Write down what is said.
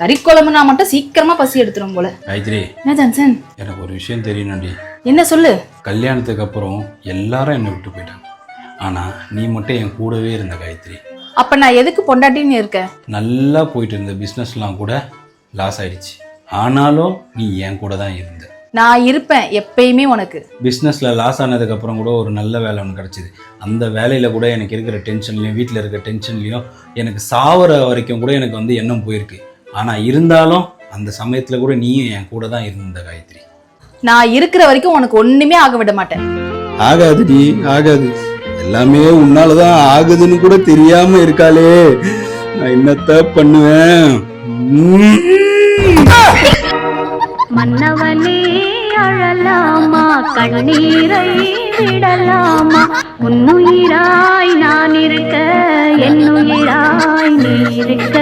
கறி குழம்புனா மட்டும் சீக்கிரமா பசி எடுத்துரும் போல. காயத்ரி என்ன ஜான்சன்? எனக்கு ஒரு விஷயம் தெரியணும்டி. என்ன சொல்லு? கல்யாணத்துக்கு அப்புறம் எல்லாரும் என்னை விட்டு போயிட்டாங்க. ஆனால் நீ மட்டும் என் கூடவே இருந்த காயத்ரி. அப்ப நான் எதுக்கு பொண்டாட்டின்னு இருக்க? நல்லா போயிட்டு இருந்த பிஸ்னஸ்லாம் கூட லாஸ் ஆயிடுச்சு. ஆனாலும் நீ என் கூட தான் இருந்த. நான் இருப்பேன் எப்பயுமே உனக்கு. பிஸ்னஸில் லாஸ் ஆனதுக்கப்புறம் கூட ஒரு நல்ல வேலை ஒன்று கிடச்சிது. அந்த வேலையில் கூட எனக்கு இருக்கிற டென்ஷன்லையும் வீட்டில் இருக்க டென்ஷன்லையும் எனக்கு சாவர வரைக்கும் கூட எனக்கு வந்து எண்ணம் போயிருக்கு. ஆனால் இருந்தாலும் அந்த சமயத்தில் கூட நீயும் என் கூட தான் இருந்த காயத்ரி. நான் இருக்கிற வரைக்கும் உனக்கு ஒண்ணுமே ஆக விட மாட்டேன். ஆகாதுடி ஆகாது. எல்லாமே உன்னாலதான் ஆகுதுன்னு கூட தெரியாம இருக்காளே. நான் என்னத்த பண்ணுவேன். மன்னவனே அழலாமா? கண்ணீரை விடலாமா? உன்னுயிராய் நான் இருக்க என்னுயிராய் நீ இருக்க.